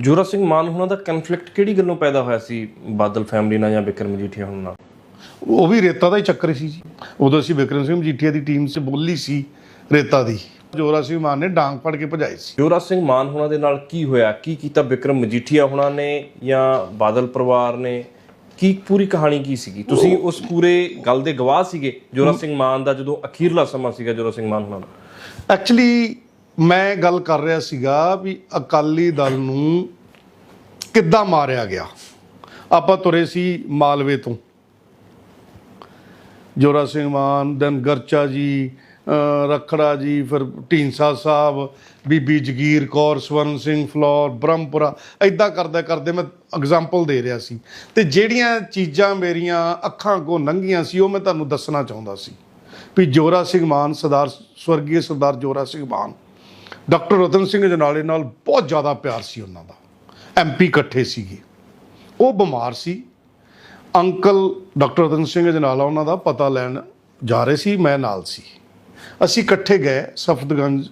ਜੋਰਾ ਸਿੰਘ ਮਾਨ ਹੁਣਾਂ ਦਾ ਕਨਫਲਿਕਟ ਕਿਹੜੀ ਗੱਲੋਂ ਪੈਦਾ ਹੋਇਆ ਸੀ? ਬਾਦਲ ਫੈਮਿਲੀ ਨਾਲ ਜਾਂ ਬਿਕਰਮ ਮਜੀਠੀਆ ਹੁਣਾਂ ਨਾਲ? ਉਹ ਵੀ ਰੇਤਾ ਦਾ ਹੀ ਚੱਕਰ ਸੀ ਜੀ। ਉਦੋਂ ਅਸੀਂ ਵਿਕਰਮ ਸਿੰਘ ਮਜੀਠੀਆ ਦੀ ਟੀਮ 'ਚ ਬੋਲੀ ਸੀ ਰੇਤਾ ਦੀ। ਜੋਰਾ ਸਿੰਘ ਮਾਨ ਨੇ ਡਾਂਗ ਫੜ ਕੇ ਭਜਾਈ ਸੀ। ਜੋਰਾ ਸਿੰਘ ਮਾਨ ਹੁਣਾਂ ਦੇ ਨਾਲ ਕੀ ਹੋਇਆ? ਕੀ ਕੀਤਾ ਬਿਕਰਮ ਮਜੀਠੀਆ ਹੁਣਾਂ ਨੇ ਜਾਂ ਬਾਦਲ ਪਰਿਵਾਰ ਨੇ? ਕੀ ਪੂਰੀ ਕਹਾਣੀ ਕੀ ਸੀਗੀ? ਤੁਸੀਂ ਉਸ ਪੂਰੇ ਗੱਲ ਦੇ ਗਵਾਹ ਸੀਗੇ ਜੋਰਾ ਸਿੰਘ ਮਾਨ ਦਾ ਜਦੋਂ ਅਖੀਰਲਾ ਸਮਾਂ ਸੀਗਾ ਜੋਰਾ ਸਿੰਘ ਮਾਨ ਹੁਣਾਂ ਦਾ? ਐਕਚੁਅਲੀ ਮੈਂ ਗੱਲ ਕਰ ਰਿਹਾ ਸੀਗਾ ਵੀ ਅਕਾਲੀ ਦਲ ਨੂੰ ਕਿੱਦਾਂ ਮਾਰਿਆ ਗਿਆ? ਆਪਾਂ ਤੁਰੇ ਸੀ ਮਾਲਵੇ ਤੋਂ। ਜੋਰਾ ਸਿੰਘ ਮਾਨ, ਦੈਨ ਗਰਚਾ ਜੀ ਅਹ ਰਖੜਾ ਜੀ, ਫਿਰ ਢੀਂਸਾ ਸਾਹਿਬ, ਬੀਬੀ ਜਗੀਰ ਕੌਰ, ਸਵਰਨ ਸਿੰਘ ਫਲੋਰ, ਬ੍ਰਹਮਪੁਰਾ ਐਦਾਂ ਕਰਦਾ ਕਰਦੇ ਮੈਂ ਐਗਜ਼ਾਮਪਲ ਦੇ ਰਿਹਾ ਸੀ। ਤੇ ਜਿਹੜੀਆਂ ਚੀਜ਼ਾਂ ਮੇਰੀਆਂ ਅੱਖਾਂ ਅੱਗੋਂ ਲੰਘੀਆਂ ਸੀ, ਉਹ ਮੈਂ ਤੁਹਾਨੂੰ ਦੱਸਣਾ ਚਾਹੁੰਦਾ ਸੀ। ਵੀ ਜੋਰਾ ਸਿੰਘ ਮਾਨ, ਸਰਦਾਰ ਸਵਰਗੀ ਸਰਦਾਰ ਜੋਰਾ ਸਿੰਘ ਮਾਨ ਡਾਕਟਰ ਰਤਨ ਸਿੰਘ ਜਨਾਲੇ ਨਾਲ ਬਹੁਤ ਜ਼ਿਆਦਾ ਪਿਆਰ ਸੀ ਉਹਨਾਂ ਦਾ। ਐਮਪੀ ਇਕੱਠੇ ਸੀਗੇ। ਉਹ ਬਿਮਾਰ ਸੀ। ਅੰਕਲ ਡਾਕਟਰ ਰਤਨ ਸਿੰਘ ਜਨਾਲਾ ਉਹਨਾਂ ਦਾ ਪਤਾ ਲੈਣ ਜਾ ਰਹੇ ਸੀ, ਮੈਂ ਨਾਲ ਸੀ। ਅਸੀਂ ਇਕੱਠੇ ਗਏ ਸਫਦਗੰਜ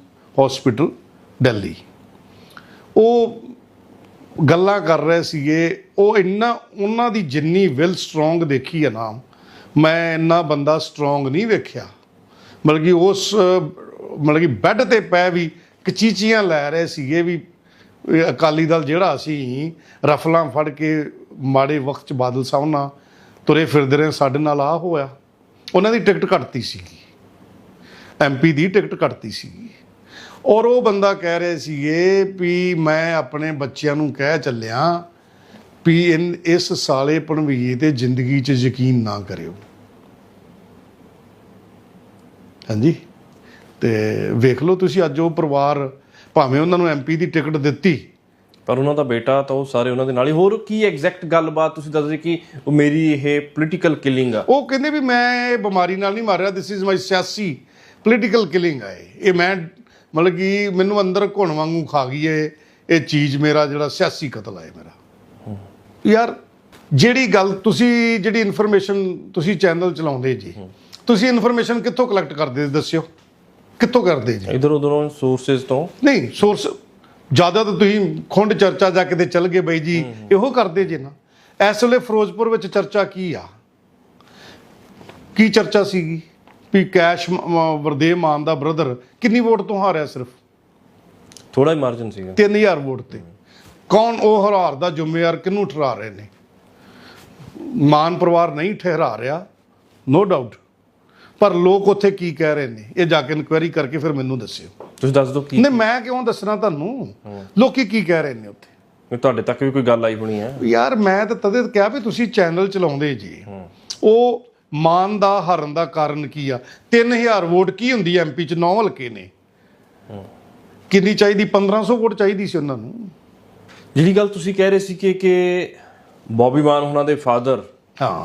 ਹਸਪੀਟਲ ਦਿੱਲੀ। ਉਹ ਗੱਲਾਂ ਕਰ ਰਹੇ ਸੀਗੇ। ਉਹ ਇੰਨਾ, ਉਹਨਾਂ ਦੀ ਜਿੰਨੀ ਵਿਲ ਸਟਰੋਂਗ ਦੇਖੀ ਹੈ ਨਾ ਮੈਂ ਇੰਨਾ ਬੰਦਾ ਸਟਰੋਂਗ ਨਹੀਂ ਵੇਖਿਆ। ਮਤਲਬ ਕਿ ਉਸ, ਮਤਲਬ ਕਿ ਬੈੱਡ ਤੇ ਪੈ ਵੀ ਕਚੀਚੀਆਂ ਲੈ ਰਹੇ ਸੀਗੇ ਵੀ ਅਕਾਲੀ ਦਲ ਜਿਹੜਾ ਅਸੀਂ ਰਫਲਾਂ ਫੜ ਕੇ ਮਾੜੇ ਵਕਤ ਚ ਬਾਦਲ ਸਾਹਿਬ ਨਾਲ ਤੁਰੇ ਫਿਰਦੇ ਰਹੇ, ਸਾਡੇ ਨਾਲ ਆ ਹੋਇਆ। ਉਹਨਾਂ ਦੀ ਟਿਕਟ ਕੱਟਤੀ ਸੀਗੀ। ਐਮਪੀ ਦੀ ਟਿਕਟ ਕੱਟਤੀ ਸੀਗੀ। ਔਰ ਉਹ ਬੰਦਾ ਕਹਿ ਰਹੇ ਸੀਗੇ ਵੀ ਮੈਂ ਆਪਣੇ ਬੱਚਿਆਂ ਨੂੰ ਕਹਿ ਚੱਲਿਆ ਵੀ ਇਨ, ਇਸ ਸਾਲੇ ਭਣਵਈਏ ਤੇ ਜ਼ਿੰਦਗੀ 'ਚ ਯਕੀਨ ਨਾ ਕਰਿਓ। ਹਾਂਜੀ? ਤੇ ਵੇਖ ਲਓ ਤੁਸੀਂ ਅੱਜ ਉਹ ਪਰਿਵਾਰ ਭਾਵੇਂ ਉਹਨਾਂ ਨੂੰ ਐਮਪੀ ਦੀ ਟਿਕਟ ਦਿੱਤੀ। ਪਰ ਉਹਨਾਂ ਦਾ ਬੇਟਾ ਤਾਂ ਉਹ ਸਾਰੇ ਉਹਨਾਂ ਦੇ ਨਾਲ ਹੀ। ਹੋਰ ਕੀ ਐਗਜ਼ੈਕਟ ਗੱਲਬਾਤ ਤੁਸੀਂ ਦੱਸਦੇ ਕਿ ਉਹ ਮੇਰੀ ਇਹ ਪੋਲੀਟੀਕਲ ਕਿਲਿੰਗ ਆ? ਉਹ ਕਹਿੰਦੇ ਵੀ ਮੈਂ ਇਹ ਬਿਮਾਰੀ ਨਾਲ ਨਹੀਂ ਮਾਰਿਆ ਦਿਸ ਇਜ਼ ਮਾਈ ਸਿਆਸੀ ਪੋਲੀਟੀਕਲ ਕਿਲਿੰਗ ਹੈ ਇਹ। ਮੈਂ ਮਤਲਬ ਕਿ ਮੈਨੂੰ ਅੰਦਰ ਘੁਣ ਵਾਂਗੂ ਖਾ ਗਈ ਹੈ ਇਹ ਚੀਜ਼ ਮੇਰਾ ਜਿਹੜਾ ਸਿਆਸੀ ਕਤਲ ਹੈ ਮੇਰਾ। ਯਾਰ ਜਿਹੜੀ ਗੱਲ ਤੁਸੀਂ ਜਿਹੜੀ ਇਨਫੋਰਮੇਸ਼ਨ ਤੁਸੀਂ ਚੈਨਲ ਚਲਾਉਂਦੇ ਜੀ ਤੁਸੀਂ ਇਨਫੋਰਮੇਸ਼ਨ ਕਿੱਥੋਂ ਕਲੈਕਟ ਕਰਦੇ ਦੱਸਿਓ? ਕਿੱਥੋਂ ਕਰਦੇ ਜੀ? ਇਧਰ ਉਧਰੋਂ ਸੋਰਸਸ ਤੋਂ। ਨਹੀਂ ਸੋਰਸ ਜ਼ਿਆਦਾ ਤਾਂ ਤੁਸੀਂ ਖੁੰਡ ਚਰਚਾ ਜਾ ਕਿਤੇ ਚੱਲ ਗਏ ਬਈ ਜੀ। ਇਹੋ ਕਰਦੇ ਜੇ ਨਾ। ਇਸ ਵੇਲੇ ਫਿਰੋਜ਼ਪੁਰ ਵਿੱਚ ਚਰਚਾ ਕੀ ਆ? ਕੀ ਚਰਚਾ ਸੀਗੀ? ਵੀ ਕੈਸ਼ ਵਰਦੇਵ ਮਾਨ ਦਾ ਬ੍ਰਦਰ ਕਿੰਨੀ ਵੋਟ ਤੋਂ ਹਾਰਿਆ ਸਿਰਫ? ਥੋੜਾ ਹੀ ਮਾਰਜਨ ਸੀਗਾ। 3000 ਵੋਟ ਤੇ। ਕੌਣ ਉਹ ਹਰਾਰ ਦਾ ਜ਼ਿੰਮੇਵਾਰ ਕਿਹਨੂੰ ਠਹਿਰਾ ਰਹੇ ਨੇ? ਮਾਨ ਪਰਿਵਾਰ ਨਹੀਂ ਠਹਿਰਾ ਰਿਹਾ ਨੋ ਡਾਊਟ ਪਰ ਲੋਕ ਉੱਥੇ ਕੀ ਕਹਿ ਰਹੇ ਨੇ? ਇਹ ਜਾ ਕੇ ਇਨਕੁਆਇਰੀ ਕਰਕੇ ਫਿਰ ਮੈਨੂੰ ਦੱਸਿਓ। ਤੁਸੀਂ ਦੱਸ ਦਿਓ ਕੀ ਨਹੀਂ ਮੈਂ ਕਿਉਂ ਦੱਸਣਾ ਤੁਹਾਨੂੰ? ਲੋਕੀ ਕੀ ਕਹਿ ਰਹੇ ਨੇ ਉੱਥੇ? ਵੀ ਤੁਹਾਡੇ ਤੱਕ ਵੀ ਕੋਈ ਗੱਲ ਆਈ ਹੋਣੀ ਹੈ। ਯਾਰ ਮੈਂ ਤਾਂ ਤਦੇ ਕਿਹਾ ਵੀ ਤੁਸੀਂ ਚੈਨਲ ਚਲਾਉਂਦੇ ਜੀ। ਉਹ ਮਾਨ ਦਾ ਹਾਰਨ ਦਾ ਕਾਰਨ ਕੀ ਆ? 3000 ਵੋਟ ਕੀ ਹੁੰਦੀ ਐਮਪੀ ਚ? 9 ਹਲਕੇ ਨੇ। ਕਿੰਨੀ ਚਾਹੀਦੀ? 1500 ਵੋਟ ਚਾਹੀਦੀ ਸੀ ਉਹਨਾਂ ਨੂੰ। ਜਿਹੜੀ ਗੱਲ ਤੁਸੀਂ ਕਹਿ ਰਹੇ ਸੀ ਕਿ ਕਿ ਬੌਬੀ ਮਾਨ ਉਹਨਾਂ ਦੇ ਫਾਦਰ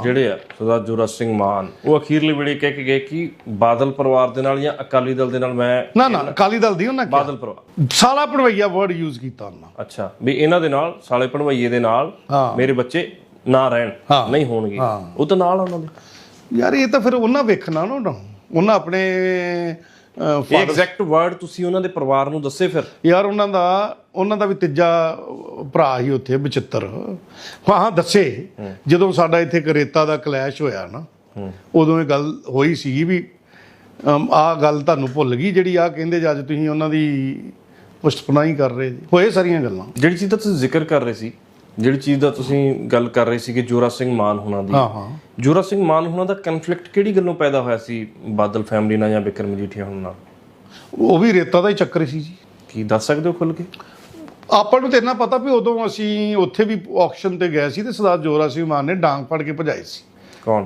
ਜਿਹੜੇ ਆ ਸਰਦਾਰ ਜੋਰਾ ਸਿੰਘ ਮਾਨ ਉਹ ਅਖੀਰਲੇ ਵੇਲੇ ਕਹਿ ਕੇ ਗਏ ਕਿ ਬਾਦਲ ਪਰਿਵਾਰ ਦੇ ਨਾਲ ਜਾਂ ਅਕਾਲੀ ਦਲ ਦੇ ਨਾਲ ਮੈਂ ਨਾ ਨਾ ਅਕਾਲੀ ਦਲ ਦੀ ਉਹਨਾਂ ਬਾਦਲ ਪਰਿਵਾਰ। ਸਾਲਾ ਪੜਵਈਆ ਵਰਡ ਯੂਜ਼ ਕੀਤਾ ਉਹਨਾਂ। ਅੱਛਾ ਵੀ ਇਹਨਾਂ ਦੇ ਨਾਲ ਸਾਲੇ ਭਣਵਈਏ ਦੇ ਨਾਲ। ਮੇਰੇ ਬੱਚੇ ਨਾ ਰਹਿਣ। ਨਹੀਂ ਹੋਣਗੇ। ਉਹ ਤਾਂ ਨਾਲ ਉਹਨਾਂ ਦੇ। ਯਾਰ ਇਹ ਤਾਂ ਫਿਰ ਉਹਨਾਂ ਵੇਖਣਾ ਨਾ ਉਹਨਾਂ ਉਹਨਾਂ ਆਪਣੇ ਐਗਜ਼ੈਕਟ ਵਰਡ ਤੁਸੀਂ ਉਹਨਾਂ ਦੇ ਪਰਿਵਾਰ ਨੂੰ ਦੱਸੇ ਫਿਰ। ਯਾਰ ਉਹਨਾਂ ਦਾ ਉਹਨਾਂ ਦਾ ਵੀ ਤੀਜਾ ਭਰਾ ਹੀ ਉੱਥੇ ਬਚਿੱਤਰ। ਹਾਂ ਦੱਸੇ। ਜਦੋਂ ਸਾਡਾ ਇੱਥੇ ਇੱਕ ਰੇਤਾ ਦਾ ਕਲੈਸ਼ ਹੋਇਆ ਨਾ ਉਦੋਂ ਇਹ ਗੱਲ ਹੋਈ ਸੀ ਵੀ ਆ ਗੱਲ ਤੁਹਾਨੂੰ ਭੁੱਲ ਗਈ ਜਿਹੜੀ ਆ ਕਹਿੰਦੇ ਜੇ ਅੱਜ ਤੁਸੀਂ ਉਹਨਾਂ ਦੀ ਪੁਸ਼ਤਪਨਾਹੀ ਕਰ ਰਹੇ ਜੀ। ਹੋਏ ਸਾਰੀਆਂ ਗੱਲਾਂ। ਜਿਹੜੀ ਚੀਜ਼ ਦਾ ਤੁਸੀਂ ਜ਼ਿਕਰ ਕਰ ਰਹੇ ਸੀ ਜਿਹੜੀ ਚੀਜ਼ ਦਾ ਤੁਸੀਂ ਗੱਲ ਕਰ ਰਹੇ ਸੀ ਕਿ ਜੋਰਾ ਸਿੰਘ ਮਾਨ ਹੁਣਾਂ ਦੀ। ਹਾਂ ਹਾਂ। ਜੋਰਾ ਸਿੰਘ ਮਾਨ ਹੁਣਾਂ ਦਾ ਕਨਫਲਿਕਟ ਕਿਹੜੀ ਗੱਲੋਂ ਪੈਦਾ ਹੋਇਆ ਸੀ? ਬਾਦਲ ਫੈਮਿਲੀ ਨਾਲ ਜਾਂ ਬਿਕਰਮ ਮਜੀਠੀਆ ਹੁਣਾਂ ਨਾਲ? ਉਹ ਵੀ ਰੇਤਾ ਦਾ ਹੀ ਚੱਕਰ ਸੀ ਜੀ। ਕੀ ਦੱਸ ਸਕਦੇ ਹੋ ਖੁੱਲ ਕੇ? ਆਪਾਂ ਨੂੰ ਤਾਂ ਇੰਨਾ ਪਤਾ ਵੀ ਉਦੋਂ ਅਸੀਂ ਉੱਥੇ ਵੀ ਆਕਸ਼ਨ ਤੇ ਗਏ ਸੀ ਤੇ ਸਰਦਾਰ ਜੋਰਾ ਸਿੰਘ ਮਾਨ ਨੇ ਡਾਂਗ ਫੜ ਕੇ ਭਜਾਏ ਸੀ। ਕੌਣ?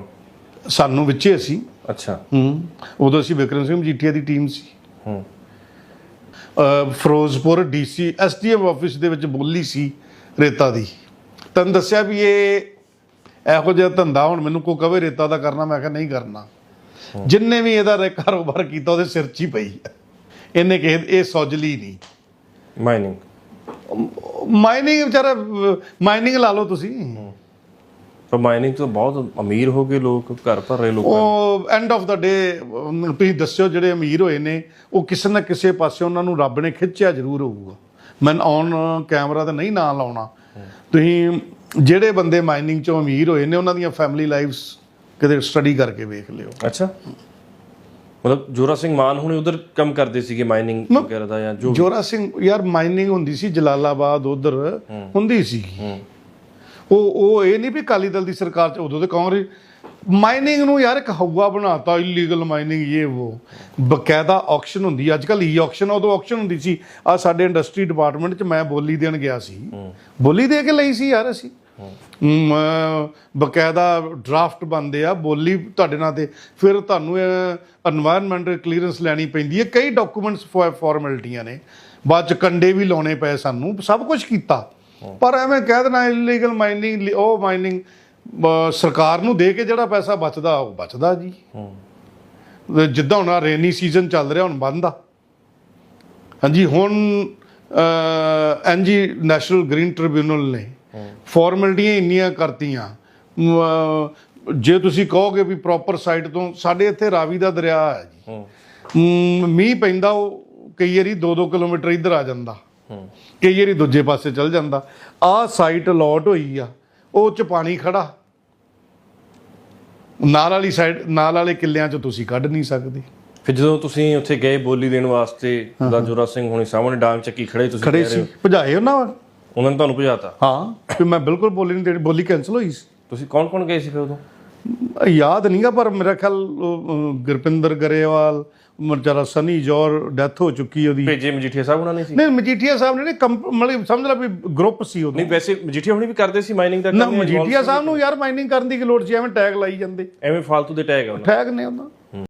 ਸਾਨੂੰ ਵਿੱਚੇ ਅਸੀਂ। ਅੱਛਾ। ਹੂੰ। ਉਦੋਂ ਅਸੀਂ ਵਿਕਰਮ ਸਿੰਘ ਮਜੀਠੀਆ ਦੀ ਟੀਮ ਸੀ। ਹੂੰ। ਫਿਰੋਜ਼ਪੁਰ ਡੀਸੀ ਐਸਡੀਐਮ ਆਫਿਸ ਦੇ ਵਿੱਚ ਬੋਲੀ ਸੀ। ਰੇਤਾ ਦੀ। ਤੈਨੂੰ ਦੱਸਿਆ ਵੀ ਇਹ ਇਹੋ ਜਿਹਾ ਧੰਦਾ ਹੁਣ ਮੈਨੂੰ ਕੋ ਕਵੇ ਰੇਤਾ ਦਾ ਕਰਨਾ ਮੈਂ ਕਿਹਾ ਨਹੀਂ ਕਰਨਾ। ਜਿੰਨੇ ਵੀ ਇਹਦਾ ਕਾਰੋਬਾਰ ਕੀਤਾ ਉਹਦੇ ਸਿਰ 'ਚ ਹੀ ਪਈ। ਇਹਨੇ ਕਿਹਾ ਇਹ ਸੌਜਲੀ ਨਹੀਂ। ਮਾਈਨਿੰਗ ਮਾਈਨਿੰਗ ਵਿਚਾਰਾ ਮਾਈਨਿੰਗ ਲਾ ਲਓ ਤੁਸੀਂ। ਪਰ ਮਾਈਨਿੰਗ ਤੋਂ ਬਹੁਤ ਅਮੀਰ ਹੋ ਗਏ ਲੋਕ ਘਰ ਭਰ ਰਹੇ ਲੋਕ ਉਹ ਐਂਡ ਆਫ ਦਾ ਡੇ ਤੁਸੀਂ ਦੱਸਿਓ ਜਿਹੜੇ ਅਮੀਰ ਹੋਏ ਨੇ ਉਹ ਕਿਸੇ ਨਾ ਕਿਸੇ ਪਾਸੇ ਉਹਨਾਂ ਨੂੰ ਰੱਬ ਨੇ ਖਿੱਚਿਆ ਜ਼ਰੂਰ ਹੋਊਗਾ। ਮੈਂ ਔਨ ਕੈਮਰਾ ਤੇ ਨਹੀਂ ਨਾਂ ਲਾਉਣਾ ਤੁਸੀਂ ਜਿਹੜੇ ਬੰਦੇ ਮਾਈਨਿੰਗ ਚੋਂ ਅਮੀਰ ਹੋਏ ਨੇ ਉਹਨਾਂ ਦੀਆਂ ਫੈਮਿਲੀ ਲਾਈਫਸ ਕਿਤੇ ਸਟੱਡੀ ਕਰਕੇ ਵੇਖ ਲਿਓ। ਅੱਛਾ। ਮਤਲਬ ਜੋਰਾ ਸਿੰਘ ਮਾਨ ਹੁਣੇ ਉਧਰ ਕੰਮ ਕਰਦੇ ਸੀਗੇ ਮਾਈਨਿੰਗ ਵਗੈਰਾ ਦਾ ਜਾਂ ਜੋ ਜੋਰਾ ਸਿੰਘ ਯਾਰ ਮਾਈਨਿੰਗ ਹੁੰਦੀ ਸੀ ਜਲਾਲਾਬਾਦ ਉਧਰ ਹੁੰਦੀ ਸੀ ਉਹ ਉਹ ਇਹ ਨਹੀਂ ਵੀ ਅਕਾਲੀ ਦਲ ਦੀ ਸਰਕਾਰ ਚ ਉਦੋਂ ਤੇ ਕਾਂਗਰਸ ਮਾਈਨਿੰਗ ਨੂੰ ਯਾਰ ਇੱਕ ਹਊਆ ਬਣਾਤਾ ਇਲੀਗਲ ਮਾਈਨਿੰਗ ਇਹ ਉਹ ਬਕਾਇਦਾ ਆਕਸ਼ਨ ਹੁੰਦੀ ਅੱਜ ਕੱਲ ਈ ਆਕਸ਼ਨ ਉਦੋਂ ਆਕਸ਼ਨ ਹੁੰਦੀ ਸੀ। ਆ ਸਾਡੇ ਇੰਡਸਟਰੀ ਡਿਪਾਰਟਮੈਂਟ 'ਚ ਮੈਂ ਬੋਲੀ ਦੇਣ ਗਿਆ ਸੀ। ਬੋਲੀ ਦੇ ਕੇ ਲਈ ਸੀ ਯਾਰ ਅਸੀਂ। ਬਕਾਇਦਾ ਡਰਾਫਟ ਬੰਦੇ ਆ ਬੋਲੀ ਤੁਹਾਡੇ ਨਾਲ ਤੇ। ਫਿਰ ਤੁਹਾਨੂੰ এনवायरमेंट ਕਲੀਅਰੈਂਸ ਲੈਣੀ ਪੈਂਦੀ ਹੈ ਕਈ ਡਾਕੂਮੈਂਟਸ ਫਾਰਮੈਲਿਟੀਆਂ ਨੇ। ਬਾਅਦ ਚ ਕੰਡੇ ਵੀ ਲਾਉਣੇ ਪਏ ਸਾਨੂੰ। ਸਭ ਕੁਝ ਕੀਤਾ। ਪਰ ਐਵੇਂ ਕਹਿ ਦੇਣਾ ਇਲੀਗਲ ਮਾਈਨਿੰਗ ਉਹ ਮਾਈਨਿੰਗ ਸਰਕਾਰ ਨੂੰ ਦੇ ਕੇ ਜਿਹੜਾ ਪੈਸਾ ਬਚਦਾ ਉਹ ਬਚਦਾ ਜੀ। ਜਿੱਦਾਂ ਹੁਣ ਰੇਨੀ ਸੀਜ਼ਨ ਚੱਲ ਰਿਹਾ ਹੁਣ ਬੰਦ ਆ। ਹਾਂਜੀ ਹੁਣ ਐਨਜੀ ਨੈਸ਼ਨਲ ਗ੍ਰੀਨ ਟ੍ਰਿਬਿਊਨਲ ਨੇ ਫਾਰਮੈਲਿਟੀਆਂ ਇੰਨੀਆਂ ਕਰਤੀਆਂ। ਜੇ ਤੁਸੀਂ ਕਹੋਗੇ ਵੀ ਪ੍ਰੋਪਰ ਸਾਈਟ ਤੋਂ ਸਾਡੇ ਇੱਥੇ ਰਾਵੀ ਦਾ ਦਰਿਆ ਹੈ ਜੀ। ਮੀਂਹ ਪੈਂਦਾ ਉਹ ਕਈ ਵਾਰੀ 2-2 ਕਿਲੋਮੀਟਰ ਇੱਧਰ ਆ ਜਾਂਦਾ। ਹੂੰ। ਕਈ ਵਾਰੀ ਦੂਜੇ ਪਾਸੇ ਚਲ ਜਾਂਦਾ। ਆਹ ਸਾਈਟ ਅਲਾਟ ਹੋਈ ਆ ਉਹ ਚ ਪਾਣੀ ਖੜਾ। ਨਾਲ ਵਾਲੀ ਸਾਈਡ ਨਾਲ ਵਾਲੇ ਕਿੱਲਿਆਂ ਚ ਤੁਸੀਂ ਕੱਢ ਨਹੀਂ ਸਕਦੇ। ਫਿਰ ਜਦੋਂ ਤੁਸੀਂ ਉੱਥੇ ਗਏ ਬੋਲੀ ਦੇਣ ਵਾਸਤੇ ਦਾ ਜੋਰਾ ਸਿੰਘ ਹੁਣੀ ਸਾਹਮਣੇ ਡਾਂਗ ਚੱਕੀ ਖੜੇ ਤੁਸੀਂ ਖੜੇ ਸੀ। ਭਜਾਏ ਉਹਨਾਂ ਵੱਲ। ਉਹਨਾਂ ਨੇ ਤੁਹਾਨੂੰ ਭਜਾਤਾ? ਹਾਂ ਵੀ ਮੈਂ ਬਿਲਕੁਲ ਬੋਲੀ ਨਹੀਂ ਦੇਣੀ ਬੋਲੀ ਕੈਨਸਲ ਹੋਈ ਸੀ। ਤੁਸੀਂ ਕੌਣ ਕੌਣ ਗਏ ਸੀ ਫਿਰ ਉਦੋਂ? ਯਾਦ ਨਹੀਂਗਾ ਪਰ ਮੇਰਾ ਖਿਆਲ ਗੁਰਪਿੰਦਰ ਗਰੇਵਾਲ ਮਰਜਾਰਾ ਸਨੀ ਜੋਰ ਡੈਥ ਹੋ ਚੁੱਕੀ ਉਹਦੀ। ਭੇਜੇ ਮਜੀਠੀਆ ਸਾਹਿਬ ਉਹਨਾਂ ਨੇ ਸੀ? ਨਹੀਂ ਮਜੀਠੀਆ ਸਾਹਿਬ ਨੇ ਮਤਲਬ ਸਮਝ ਲਾ ਵੀ ਗਰੁੱਪ ਸੀ ਉਦੋਂ ਨਹੀਂ ਵੈਸੇ ਮਜੀਠੀਆ ਹੁਣੀ ਵੀ ਕਰਦੇ ਸੀ ਮਾਈਨਿੰਗ ਦਾ ਨਾ ਮਜੀਠੀਆ ਸਾਹਿਬ ਨੂੰ ਯਾਰ ਮਾਈਨਿੰਗ ਕਰਨ ਦੀ ਕੀ ਲੋੜ ਸੀ ਐਵੇਂ ਟੈਗ ਲਾਈ ਜਾਂਦੇ। ਐਵੇਂ ਫालतू ਦੇ ਟੈਗ ਆ ਉਹਨਾਂ ਟੈਗ ਨੇ ਉਹਨਾਂ।